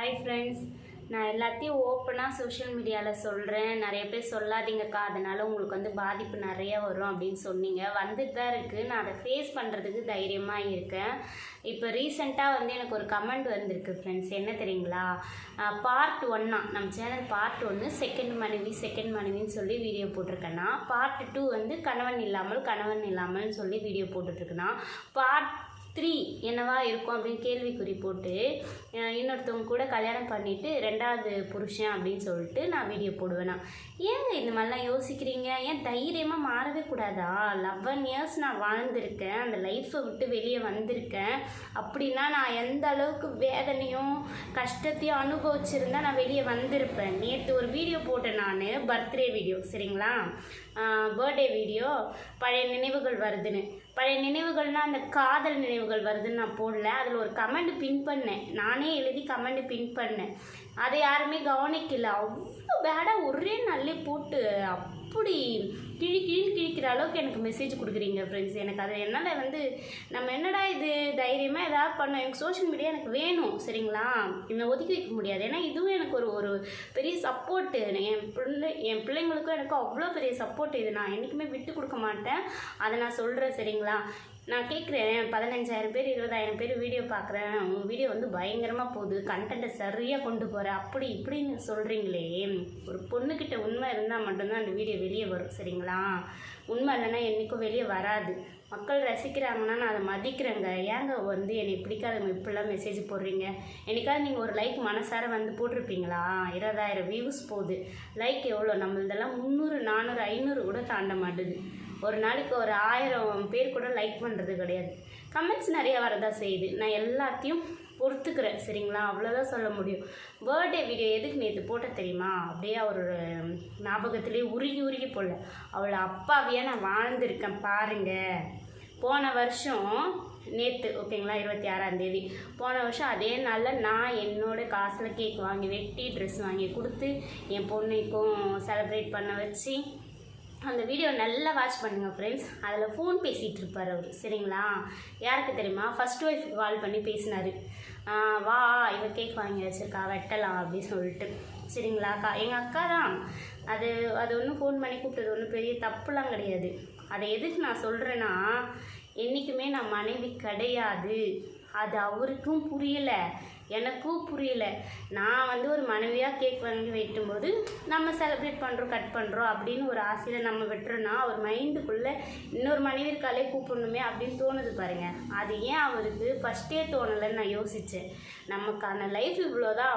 Hi friends நான் எல்லாத்தையும் ஓப்பனாக சோஷியல் மீடியாவில் சொல்கிறேன் நிறைய பேர் சொல்லாதீங்கக்கா. அதனால் உங்களுக்கு வந்து பாதிப்பு நிறைய வரும் அப்படின்னு சொன்னீங்க. வந்துட்டு தான் இருக்குது நான் அதை ஃபேஸ் பண்ணுறதுக்கு தைரியமாக இருக்கேன். இப்போ ரீசெண்டாக வந்து எனக்கு ஒரு கமெண்ட் வந்திருக்கு ஃப்ரெண்ட்ஸ் என்ன தெரியுங்களா? பார்ட் ஒன்னா நம்ம சேனல் பார்ட் ஒன்று செகண்ட் மனைவி செகண்ட் மனைவின்னு சொல்லி வீடியோ போட்டிருக்கேன்னா பார்ட் டூ வந்து கணவன் இல்லாமல் கணவன் இல்லாமல்னு சொல்லி வீடியோ போட்டுட்ருக்கேன்னா பார்ட் த்ரீ என்னவா இருக்கும் அப்படின்னு கேள்விக்குறி போட்டு இன்னொருத்தவங்க கூட கல்யாணம் பண்ணிவிட்டு ரெண்டாவது புருஷன் அப்படின்னு சொல்லிட்டு நான் வீடியோ போடுவேனா? ஏங்க இந்த மாதிரிலாம் யோசிக்கிறீங்க? ஏன் தைரியமாக மாறவே கூடாதா? லெவன் இயர்ஸ் நான் வாழ்ந்திருக்கேன் அந்த லைஃப்பை விட்டு வெளியே வந்திருக்கேன். அப்படின்னா நான் எந்த அளவுக்கு வேதனையும் கஷ்டத்தையும் அனுபவிச்சிருந்தா நான் வெளியே வந்திருப்பேன். நேற்று ஒரு வீடியோ போட்டேன் நான் பர்த்டே வீடியோ சரிங்களா? பர்த்டே வீடியோ பழைய நினைவுகள் வருதுன்னு. பழைய நினைவுகள்னால் அந்த காதல் நினைவுகள் வருதுன்னு நான் போடல. அதில் ஒரு கமெண்ட் பின் பண்ணேன். நானே எழுதி கமெண்ட் பின் பண்ணேன். அதை யாருமே கவனிக்கல. அவ்வளோ பேடாக ஒரே நல்லே போட்டு அப்படி கிழி கிழி கிழிக்கிற அளவுக்கு எனக்கு மெசேஜ் கொடுக்குறீங்க ஃப்ரெண்ட்ஸ் எனக்கு அது என்னால் வந்து நம்ம என்னடா இது தைரியமாக ஏதாவது பண்ண எனக்கு சோஷியல் மீடியா எனக்கு வேணும் சரிங்களா? என்னை ஒதுக்கி வைக்க முடியாது. ஏன்னா இதுவும் எனக்கு ஒரு ஒரு பெரிய சப்போர்ட்டு என் பிள்ளை என் பிள்ளைங்களுக்கும் எனக்கும் அவ்வளோ பெரிய சப்போர்ட் இது. நான் என்றைக்குமே விட்டு கொடுக்க மாட்டேன். அதை நான் சொல்கிறேன் சரிங்களா? நான் கேட்குறேன் பதினஞ்சாயிரம் பேர் இருபதாயிரம் பேர் வீடியோ பார்க்குறேன். உங்கள் வீடியோ வந்து பயங்கரமாக போகுது. கண்டென்ட்டை சரியாக கொண்டு போகிறேன் அப்படி இப்படின்னு சொல்கிறீங்களே ஒரு பொண்ணுக்கிட்ட உண்மை இருந்தால் மட்டும்தான் அந்த வீடியோ வெளியே வரும் சரிங்களா? உண்மை இல்லைன்னா என்றைக்கும் வெளியே வராது. மக்கள் ரசிக்கிறாங்கன்னா நான் அதை மதிக்கிறேங்க. ஏங்க வந்து என்னை பிடிக்காதவங்க இப்படிலாம் மெசேஜ் போடுறீங்க? என்னைக்காவது நீங்கள் ஒரு லைக் மனசார வந்து போட்டிருப்பீங்களா? இருபதாயிரம் வியூஸ் போகுது. லைக் எவ்வளோ நம்மளதெல்லாம் முந்நூறு நானூறு ஐநூறு கூட தாண்ட மாட்டுது. ஒரு நாளைக்கு ஒரு ஆயிரம் பேர் கூட லைக் பண்ணுறது கிடையாது. கமெண்ட்ஸ் நிறைய வரதான் செய்யுது. நான் எல்லாத்தையும் பொறுத்துக்கிறேன். சரிங்களா? அவ்வளோதான் சொல்ல முடியும். பர்த்டே வீடியோ எதுக்கு நேற்று போட்ட தெரியுமா? அப்படியே அவர் ஞாபகத்திலே உருகி உருகி போடல. அவளை அப்பாவையாக நான் வாழ்ந்திருக்கேன் பாருங்கள் போன வருஷம் நேற்று ஓகேங்களா? இருபத்தி ஆறாம் தேதி. போன வருஷம் அதே நாளில் நான் என்னோட காசில் கேக் வாங்கி வெட்டி ட்ரெஸ் வாங்கி கொடுத்து என் பொண்ணுக்கும் செலப்ரேட் பண்ண வச்சு அந்த வீடியோ நல்லா வாட்ச் பண்ணுங்கள் ஃப்ரெண்ட்ஸ் அதில் ஃபோன் பேசிகிட்டு இருப்பார் அவர் சரிங்களா? யாருக்கு தெரியுமா? ஃபஸ்ட் ஒய்ஃப் கால் பண்ணி பேசினார். வா இவ கேக் வாங்கி வச்சுருக்கா வெட்டலாம் அப்படின்னு சொல்லிட்டு. சரிங்களா? அக்கா எங்கள் அக்கா தான். அது அது ஒன்றும் ஃபோன் பண்ணி கூப்பிட்டது ஒன்றும் பெரிய தப்புலாம் கிடையாது. அதை எதுக்கு நான் சொல்கிறேன்னா என்றைக்குமே நான் மனைவி கிடையாது. அது அவருக்கும் புரியலை. எனக்கும் புரியல. நான் வந்து ஒரு மனைவியாக கேக் வாங்கி வெட்டும்போது நம்ம செலிப்ரேட் பண்ணுறோம் கட் பண்ணுறோம் அப்படின்னு ஒரு ஆசையில் நம்ம வெட்டுறோன்னா அவர் மைண்டுக்குள்ளே இன்னொரு மனைவி இருக்காலே கூப்பிடணுமே அப்படின்னு தோணுது பாருங்கள் அது ஏன் அவருக்கு ஃபஸ்ட்டே தோணலைன்னு நான் யோசித்தேன் நமக்கான லைஃப் இவ்வளோ தான்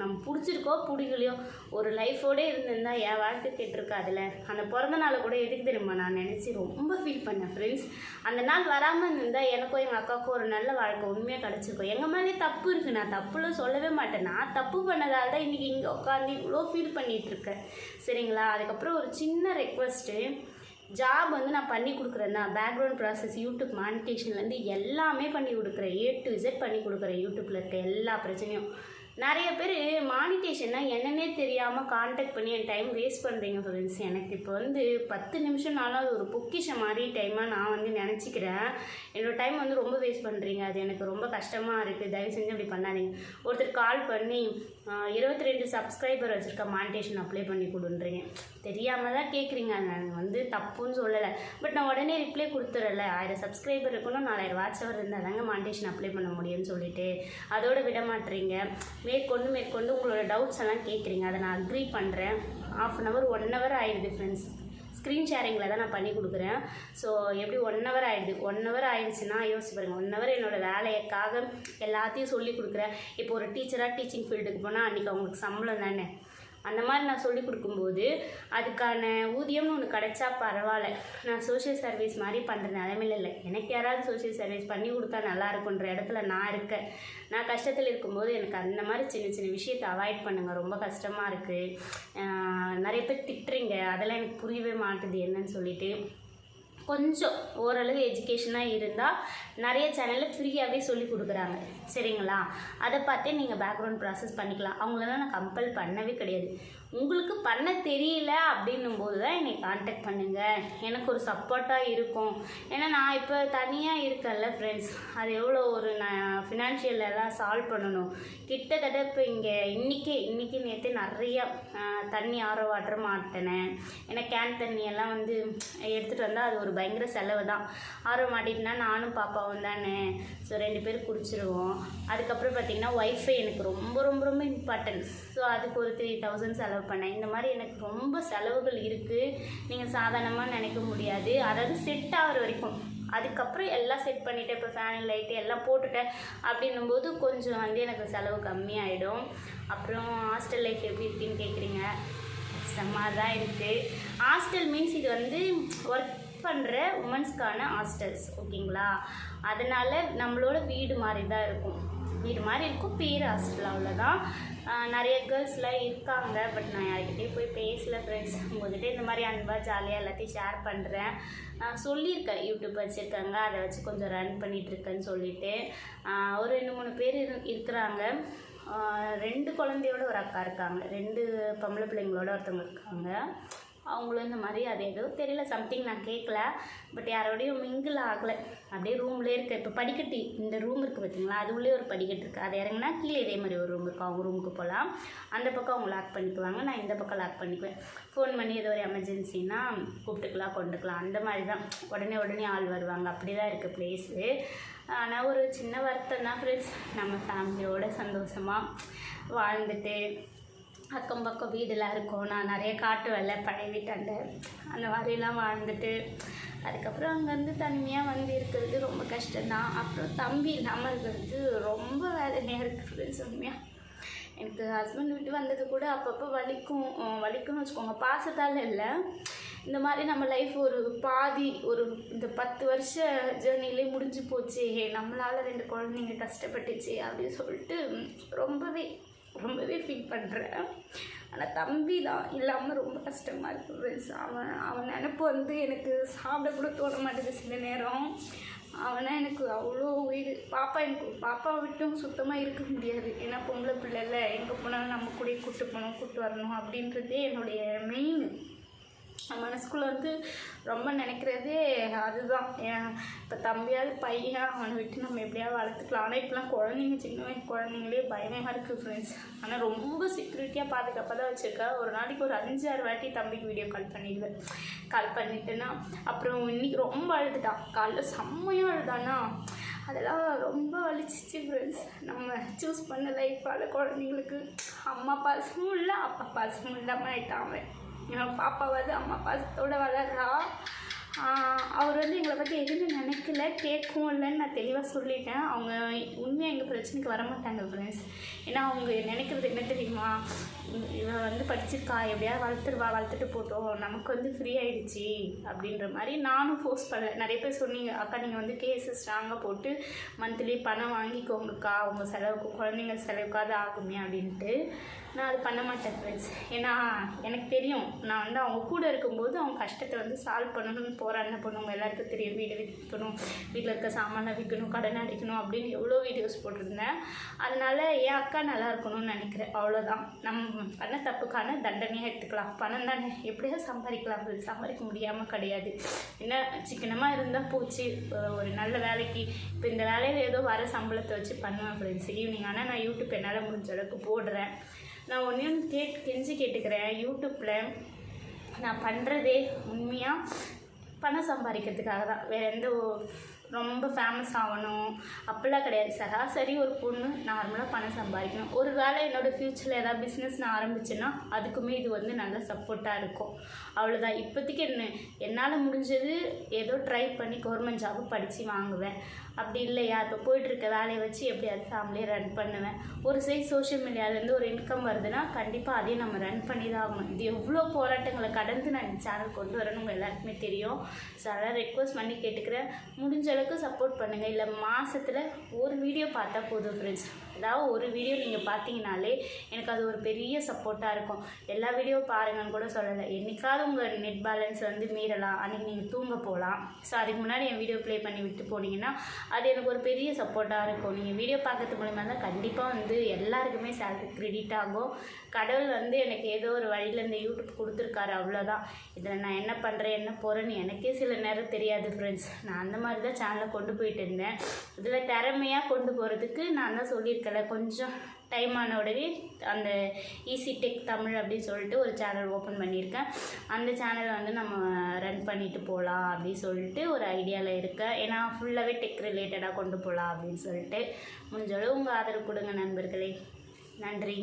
நம்ம பிடிச்சிருக்கோ பிடிக்கலையோ ஒரு லைஃபோடே இருந்திருந்தா என் வாழ்க்கை கேட்டிருக்காதுல அந்த பிறந்த நாளை கூட எதுக்கு தெரியுமா? நான் நினச்சி ரொம்ப ஃபீல் பண்ணேன் ஃப்ரெண்ட்ஸ் அந்த நாள் வராமல் இருந்தால் எனக்கும் எங்கள் அக்காவுக்கும் ஒரு நல்ல வாழ்க்கை உண்மையாக கிடச்சிருக்கும். எங்கள் மேலே தப்பு இருக்குது நான் தப்புலாம் சொல்லவே மாட்டேன். நான் தப்பு பண்ணதால் தான் இன்றைக்கி இங்கே உட்காந்து இவ்வளோ ஃபீல் பண்ணிகிட்ருக்கேன் சரிங்களா? அதுக்கப்புறம் ஒரு சின்ன ரெக்வஸ்ட்டு ஜாப் வந்து நான் பண்ணி கொடுக்குறேன்னா பேக்ரவுண்ட் ப்ராசஸ் யூடியூப் மானிட்டேஷன்லேருந்து எல்லாமே பண்ணி கொடுக்குறேன். ஏ டு இசட் பண்ணி கொடுக்குறேன். யூடியூப்பில் இருக்க எல்லா பிரச்சனையும். நிறைய பேர் மானிட்டேஷன்னா என்னன்னே தெரியாமல் காண்டாக்ட் பண்ணி என் டைம் வேஸ்ட் பண்ணுறீங்க ஃப்ரெண்ட்ஸ் எனக்கு இப்போ வந்து பத்து நிமிஷம்னாலும் அது ஒரு பொக்கிஷம் மாதிரி டைமாக நான் வந்து நினச்சிக்கிறேன். என்னோடய டைம் வந்து ரொம்ப வேஸ்ட் பண்ணுறீங்க அது எனக்கு ரொம்ப கஷ்டமாக இருக்குது தயவு செஞ்சு அப்படி பண்ணாதீங்க. ஒருத்தர் கால் பண்ணி இருபத்தி ரெண்டு சப்ஸ்கிரைபர் வச்சுருக்க மானிட்டேஷன் அப்ளை பண்ணி கொடுன்றீங்க. தெரியாமல் தான் கேட்குறீங்க நான் வந்து தப்புன்னு சொல்லலை. பட் நான் உடனே ரிப்ளை கொடுத்துறல ஆயிரம் சப்ஸ்கிரைபர் இருக்கணும் நாலாயிரம் வாட்ச் அவர் இருந்தால் தாங்க மானிட்டேஷன் அப்ளை பண்ண முடியும்னு சொல்லிட்டு. அதோடு விட மாட்டுறீங்க மேற்கொண்டு மேற்கொண்டு உங்களோட டவுட்ஸ் எல்லாம் கேட்குறீங்க அதை நான் அக்ரி பண்ணுறேன் half an hour one hour ஆயிடுது ஃப்ரெண்ட்ஸ் ஸ்க்ரீன் ஷேரிங்கில் தான் நான் பண்ணி கொடுக்குறேன். ஸோ எப்படி ஒன் ஹவர் ஆயிடுது? ஒன் ஹவர் ஆயிடுச்சுன்னா யோசிச்சு பாருங்கள் ஒன் ஹவர் என்னோடய வேலையக்காக எல்லாத்தையும் சொல்லி கொடுக்குறேன். இப்போ ஒரு டீச்சராக டீச்சிங் ஃபீல்டுக்கு போனால் அன்றைக்கி அவங்களுக்கு சம்பளம் தானே? அந்த மாதிரி நான் சொல்லி கொடுக்கும்போது அதுக்கான ஊதியம்னு ஒன்று கிடைச்சா பரவாயில்ல. நான் சோஷியல் சர்வீஸ் மாதிரி பண்ணுற நிலமையில இல்லை. எனக்கு யாராவது சோஷியல் சர்வீஸ் பண்ணி கொடுத்தா நல்லா இருக்குன்ற இடத்துல நான் இருக்கேன். நான் கஷ்டத்தில் இருக்கும்போது எனக்கு அந்த மாதிரி சின்ன சின்ன விஷயத்தை அவாய்ட் பண்ணுங்கள் ரொம்ப கஷ்டமாக இருக்குது நிறைய பேர் திட்டுறீங்க. அதெல்லாம் எனக்கு புரியவே மாட்டுது என்னன்னு சொல்லிட்டு. கொஞ்சம் ஓரளவு எஜுகேஷனாக இருந்தால் நிறைய சேனலில் ஃப்ரீயாகவே சொல்லி கொடுக்குறாங்க. சரிங்களா? அதை பார்த்தே நீங்கள் பேக்ரவுண்ட் ப்ராசஸ் பண்ணிக்கலாம். அவங்களெல்லாம் நான் கம்பல் பண்ணவே கிடையாது. உங்களுக்கு பண்ண தெரியல அப்படின்னும் போது தான் என்னை காண்டாக்ட் பண்ணுங்கள் எனக்கு ஒரு சப்போர்ட்டாக இருக்கும். ஏன்னா நான் இப்போ தனியாக இருக்கேன்ல ஃப்ரெண்ட்ஸ் அது எவ்வளோ ஒரு நான் ஃபினான்ஷியலெல்லாம் சால்வ் பண்ணணும். கிட்டத்தட்ட இப்போ இங்கே இன்றைக்கி இன்றைக்கி நேற்று நிறைய தண்ணி ஆரோ வாட்டர் மாட்டினேன். ஏன்னா கேன் தண்ணி எல்லாம் வந்து எடுத்துகிட்டு வந்தால் அது ஒரு பயங்கர செலவு தான். ஆரோ மாட்டிட்டுனா நானும் பாப்பாவும் தானே. ஸோ ரெண்டு பேரும் குடிச்சிருவோம். அதுக்கப்புறம் பார்த்திங்கன்னா ஒய்ஃபை எனக்கு ரொம்ப ரொம்ப ரொம்ப இம்பார்ட்டன்ஸ் ஸோ அதுக்கு ஒரு த்ரீ தௌசண்ட் செலவு பண்ணேன். இந்த மாதிரி எனக்கு ரொம்ப செலவுகள் இருக்குது நீங்கள் சாதாரணமாக நினைக்க முடியாது. அதாவது செட் ஆகிற வரைக்கும். அதுக்கப்புறம் எல்லாம் செட் பண்ணிவிட்டேன் இப்போ ஃபேன் லைட்டு எல்லாம் போட்டுட்டேன். அப்படின்னும் போது கொஞ்சம் வந்து எனக்கு செலவு கம்மியாயிடும். அப்புறம் ஹாஸ்டல் லைஃப் எப்படி இருக்குன்னு கேட்குறீங்க கஷ்டமாக தான் இருக்குது ஹாஸ்டல் மீன்ஸ் இது வந்து ஒர்க் பண்ணுற உமன்ஸ்க்கான ஹாஸ்டல்ஸ் ஓகேங்களா? அதனால் நம்மளோட வீடு மாதிரி தான் இருக்கும். வீடு மாதிரி இருக்கும். பேர் ஹாஸ்டல் அவ்வளோதான் நிறைய கேர்ள்ஸ்லாம் இருக்காங்க பட் நான் யார்கிட்டையும் போய் பேசல ஃப்ரெண்ட்ஸ் உங்கள்கிட்ட இந்த மாதிரி அன்பாக ஜாலியாக எல்லாத்தையும் ஷேர் பண்ணுறேன் சொல்லியிருக்கேன். யூடியூப் வச்சுருக்காங்க. அதை வச்சு கொஞ்சம் ரன் பண்ணிகிட்ருக்கேன்னு சொல்லிட்டு. ஒரு ரெண்டு மூணு பேர் இரு- இருக்கிறாங்க. ரெண்டு குழந்தையோட ஒரு அக்கா இருக்காங்க. ரெண்டு பொம்பளை பிள்ளைங்களோட ஒருத்தவங்க இருக்காங்க. அவங்களும் இந்த மாதிரி அது ஏதோ தெரியல சம்திங் நான் கேட்கல பட் யாரோடையும் மிங்கிள் ஆகலை. அப்படியே ரூம்லேயே இருக்க இப்போ படிக்கட்டு இந்த ரூம் இருக்குது பார்த்தீங்களா அது உள்ளே ஒரு படிக்கட்டு இருக்குது அது இறங்கினா கீழே இதே மாதிரி ஒரு ரூம் இருக்கும். அவங்க ரூமுக்கு போகலாம் அந்த பக்கம் அவங்க லாக் பண்ணிக்குவாங்க. நான் இந்த பக்கம் லாக் பண்ணிக்குவேன். ஃபோன் பண்ணி ஏதோ ஒரு எமர்ஜென்சினா கூப்பிட்டுக்கலாம் கொண்டுக்கலாம். அந்த மாதிரி தான் உடனே உடனே ஆள் வருவாங்க. அப்படி தான் இருக்குது ப்ளேஸு ஆனால் ஒரு சின்ன வருத்தம் தான் ஃப்ரெண்ட்ஸ் நம்ம ஃபேமிலியோட சந்தோஷமாக வாழ்ந்துட்டு அக்கம் பக்கம் வீடெல்லாம் இருக்கும். நான் நிறைய காட்டு வேலை பழைய வீட்டாண்ட அந்த மாதிரிலாம் வாழ்ந்துட்டு அதுக்கப்புறம் அங்கேருந்து தனிமையாக வந்து இருக்கிறது ரொம்ப கஷ்டம்தான். அப்புறம் தம்பி இல்லாமல் இருக்கிறது ரொம்ப வேதனையாக இருக்குது ஃப்ரெண்ட்ஸ் உண்மையாக எனக்கு ஹஸ்பண்ட் விட்டு வந்தது கூட அப்பப்போ வலிக்கும். வலிக்கும்னு வச்சுக்கோங்க. பாசத்தால் இல்லை. இந்த மாதிரி நம்ம லைஃப் ஒரு பாதி ஒரு இந்த பத்து வருஷ ஜேர்னிலே முடிஞ்சு போச்சு. நம்மளால் ரெண்டு குழந்தைங்க கஷ்டப்பட்டுச்சு அப்படின்னு சொல்லிட்டு ரொம்பவே ரொம்பவே ஃபீல் பண்ணுறேன் ஆனால் தம்பி தான் இல்லாமல் ரொம்ப கஷ்டமாக இருக்குது. ஃப்ரெண்ட்ஸ் அவன் அவன் நினப்பு வந்து எனக்கு சாப்பிட கூட தோண மாட்டேங்குது சில நேரம். அவனா எனக்கு அவ்வளோ உயிர். பாப்பா எனக்கு பாப்பா விட்டும் சுத்தமாக இருக்க முடியாது. ஏன்னா பொம்பளை பிள்ளைல எங்கே போனாலும் நம்ம கூடயே கூப்பிட்டு போகணும் கூட்டு வரணும் அப்படின்றதே என்னுடைய மெயின் மனசுக்குள்ளே வந்து ரொம்ப நினைக்கிறதே அதுதான். இப்போ தம்பியாவது பையன் அவனை விட்டு நம்ம எப்படியாவது வளர்த்துக்கலாம். ஆனால் இப்போலாம் குழந்தைங்க சின்ன வயசு குழந்தைங்களே பயமாக இருக்குது ஃப்ரெண்ட்ஸ் ஆனால் ரொம்ப செக்யூரிட்டியாக பாதுகாப்பாக தான் வச்சுருக்கேன் ஒரு நாளைக்கு ஒரு அஞ்சு ஆறு வாட்டி தம்பிக்கு வீடியோ கால் பண்ணிடுவேன் கால் பண்ணிட்டேன்னா அப்புறம் இன்னைக்கு ரொம்ப அழுதுட்டான் காலைல செம்மையாக அழுதானா? அதெல்லாம் ரொம்ப வலிச்சிச்சு ஃப்ரெண்ட்ஸ் நம்ம சூஸ் பண்ண லைஃப்பால் குழந்தைங்களுக்கு அம்மா பாசமும் இல்லை அப்பா பாசமும் இல்லாமல் ஆயிட்டான் அவன். பாப்பாவது அம்மா பாசத்தோட வளர்றா. அவர் வந்து எங்களை பற்றி எதுவுமே நினைக்கல கேட்கவும் இல்லைன்னு நான் தெளிவாக சொல்லிட்டேன். அவங்க உண்மையாக எங்கள் பிரச்சனைக்கு வர மாட்டாங்க ஃப்ரெண்ட்ஸ் ஏன்னா அவங்க நினைக்கிறது என்ன தெரியுமா? இவன் வந்து படிச்சிருக்கா எப்படியாவது வளர்த்துருவா வளர்த்துட்டு போட்டோம் நமக்கு வந்து ஃப்ரீ ஆகிடுச்சி அப்படின்ற மாதிரி நானும் ஃபோர்ஸ் பண்ண நிறைய பேர் சொன்னீங்க அக்கா நீங்கள் வந்து கேஸு ஸ்ட்ராங்காக போட்டு மந்த்லி பணம் வாங்கிக்கோங்கக்கா அவங்க செலவுக்கு குழந்தைங்க செலவுக்காவது ஆகுமே அப்படின்ட்டு. நான் அது பண்ண மாட்டேன் ஃப்ரெண்ட்ஸ் ஏன்னா எனக்கு தெரியும். நான் வந்து அவங்க கூட இருக்கும்போது அவங்க கஷ்டத்தை வந்து சால்வ் பண்ணணும்னு போராடின பண்ணுவாங்க எல்லாருக்கும் தெரியும். வீடு விற்கணும் வீட்டில் இருக்க சாமானை விற்கணும் கடன் அடிக்கணும் அப்படின்னு எவ்வளோ வீடியோஸ் போட்டிருந்தேன். அதனால என் அக்கா நல்லா இருக்கணும்னு நினைக்கிறேன். அவ்வளோதான் நம்ம பண்ண தப்புக்கான தண்டனையாக எடுத்துக்கலாம். பணம் தானே. எப்படியோ சம்பாதிக்கலாம் சம்பாதிக்க முடியாமல் கிடையாது. என்ன சிக்கனமாக இருந்தால் போச்சு. இப்போ ஒரு நல்ல வேலைக்கு இப்போ இந்த வேலையில் ஏதோ வர சம்பளத்தை வச்சு பண்ணுவேன் ஃப்ரெண்ட்ஸ் ஈவினிங் ஆனால் நான் யூடியூப் என்னால் முடிஞ்ச அளவுக்கு போடுறேன். நான் ஒன்றையும் கேட் கெஞ்சி கேட்டுக்கிறேன். யூடியூப்பில் நான் பண்ணுறதே உண்மையாக பணம் சம்பாதிக்கிறதுக்காக தான். வேறு எந்த ரொம்ப ஃபேமஸ் ஆகணும். அப்படிலாம் கிடையாது. சராசரி ஒரு பொண்ணு நார்மலாக பணம் சம்பாதிக்கணும். ஒரு வேளை என்னோடய ஃப்யூச்சரில் ஏதாவது பிஸ்னஸ் நான் ஆரம்பிச்சேன்னா அதுக்குமே இது வந்து நல்ல சப்போர்ட்டாக இருக்கும். அவ்வளோதான் இப்போதைக்கு என்ன என்னால் முடிஞ்சது ஏதோ ட்ரை பண்ணி கவர்மெண்ட் ஜாபு படித்து வாங்குவேன். அப்படி இல்லையா? இப்போ போயிட்டுருக்க வேலையை வச்சு எப்படியாவது ஃபேமிலியை ரன் பண்ணுவேன்? ஒரு சைட் சோஷியல் மீடியாவிலேருந்து ஒரு இன்கம் வருதுன்னா கண்டிப்பாக அதையும் நம்ம ரன் பண்ணி தான் ஆகணும். இது எவ்வளோ போராட்டங்களை கடந்து நான் இந்த சேனல் கொண்டு வரேன்னு உங்கள் எல்லாருக்குமே தெரியும். ஸோ அதெல்லாம் ரெக்வஸ்ட் பண்ணி கேட்டுக்கிறேன். முடிஞ்ச அளவுக்கு சப்போர்ட் பண்ணுங்கள் இல்லை மாதத்தில் ஒரு வீடியோ பார்த்தா போதும் ஃப்ரெண்ட்ஸ் ஏதாவது ஒரு வீடியோ நீங்கள் பார்த்தீங்கனாலே எனக்கு அது ஒரு பெரிய சப்போர்ட்டாக இருக்கும். எல்லா வீடியோ பாருங்கன்னு கூட சொல்லலை. என்னைக்காவது உங்கள் நெட் பேலன்ஸ் வந்து மீறலாம். அன்றைக்கி நீங்கள் தூங்க போகலாம் ஸோ அதுக்கு முன்னாடி என் வீடியோ ப்ளே பண்ணி விட்டு போனீங்கன்னா அது எனக்கு ஒரு பெரிய சப்போர்ட்டாக இருக்கும். நீங்கள் வீடியோ பார்க்கறது மூலிமா தான் கண்டிப்பாக வந்து எல்லாருக்குமே சேலரி க்ரெடிட் ஆகும். கடவுள் வந்து எனக்கு ஏதோ ஒரு வழியில் இந்த யூடியூப் கொடுத்துருக்காரு. அவ்வளோதான் இதில் நான் என்ன பண்ணுறேன் என்ன போகிறேன்னு எனக்கே சில நேரம் தெரியாது ஃப்ரெண்ட்ஸ் நான் அந்த மாதிரி தான் சேனலை கொண்டு போயிட்டு இருந்தேன். இதில் திறமையாக கொண்டு போகிறதுக்கு நான் தான் சொல்லியிருக்கேன். சொல்லியிருக்கல கொஞ்சம் டைம் ஆன உடனே அந்த ஈஸி டெக் தமிழ் அப்படின்னு சொல்லிட்டு ஒரு சேனல் ஓப்பன் பண்ணியிருக்கேன். அந்த சேனலை வந்து நம்ம ரன் பண்ணிட்டு போகலாம் அப்படின்னு சொல்லிட்டு ஒரு ஐடியாவில் இருக்கேன். ஏன்னா ஃபுல்லாகவே டெக் ரிலேட்டடாக கொண்டு போகலாம் அப்படின்னு சொல்லிட்டு. முடிஞ்சளவு உங்கள் ஆதரவு கொடுங்க நண்பர்களே. நன்றி.